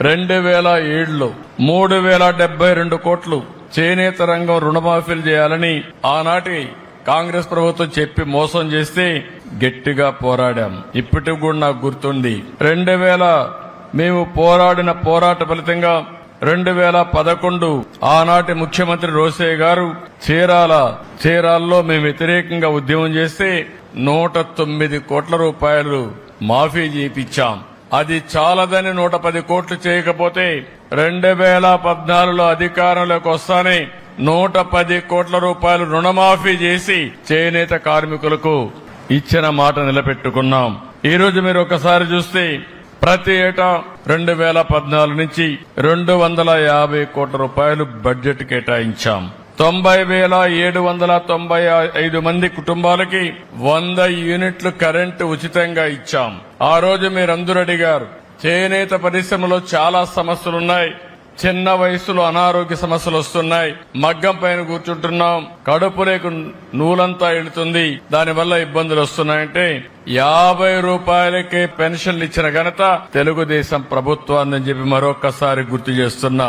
రెండు వేల ఏడులో మూడు వేల డెబ్బై రెండు కోట్లు చేనేత రంగం రుణమాఫీలు చేయాలని ఆనాటి కాంగ్రెస్ ప్రభుత్వం చెప్పి మోసం చేస్తే గట్టిగా పోరాడాం. ఇప్పటికి కూడా నాకు గుర్తుంది. రెండు వేల మేము పోరాడిన పోరాట ఫలితంగా రెండు వేల పదకొండు ఆనాటి ముఖ్యమంత్రి రోసయ్య గారు చీరాల చీరాల్లో మేము వ్యతిరేకంగా ఉద్యమం చేస్తే నూట తొమ్మిది కోట్ల రూపాయలు మాఫీ చేయించాం. అది చాలదని నూట పది కోట్లు చేయకపోతే రెండు వేల పద్నాలుగులో అధికారంలోకి వస్తానే నూట పది కోట్ల రూపాయలు రుణమాఫీ చేసి చేనేత కార్మికులకు ఇచ్చిన మాట నిలబెట్టుకున్నాం. ఈ రోజు మీరు ఒకసారి చూస్తే ప్రతి ఏటా రెండు వేల పద్నాలుగు నుంచి రెండు వందల యాభై కోట్ల రూపాయలు బడ్జెట్ కేటాయించాం. తొంభై వేల ఏడు వందల తొంభై ఐదు మంది కుటుంబాలకి వంద యూనిట్లు కరెంటు ఉచితంగా ఇచ్చాం. ఆ రోజు మీరందరూ అడిగారు చేనేత పరిశ్రమలో చాలా సమస్యలున్నాయి. చిన్న వయసులో అనారోగ్య సమస్యలు వస్తున్నాయి. మగ్గం పైన కూర్చుంటున్నాం. కడుపు లేకు నూలంతా వెళుతుంది దానివల్ల ఇబ్బందులు వస్తున్నాయంటే యాభై రూపాయలకే పెన్షన్లు ఇచ్చిన ఘనత తెలుగుదేశం ప్రభుత్వాన్ని చెప్పి మరొకసారి గుర్తు చేస్తున్నా.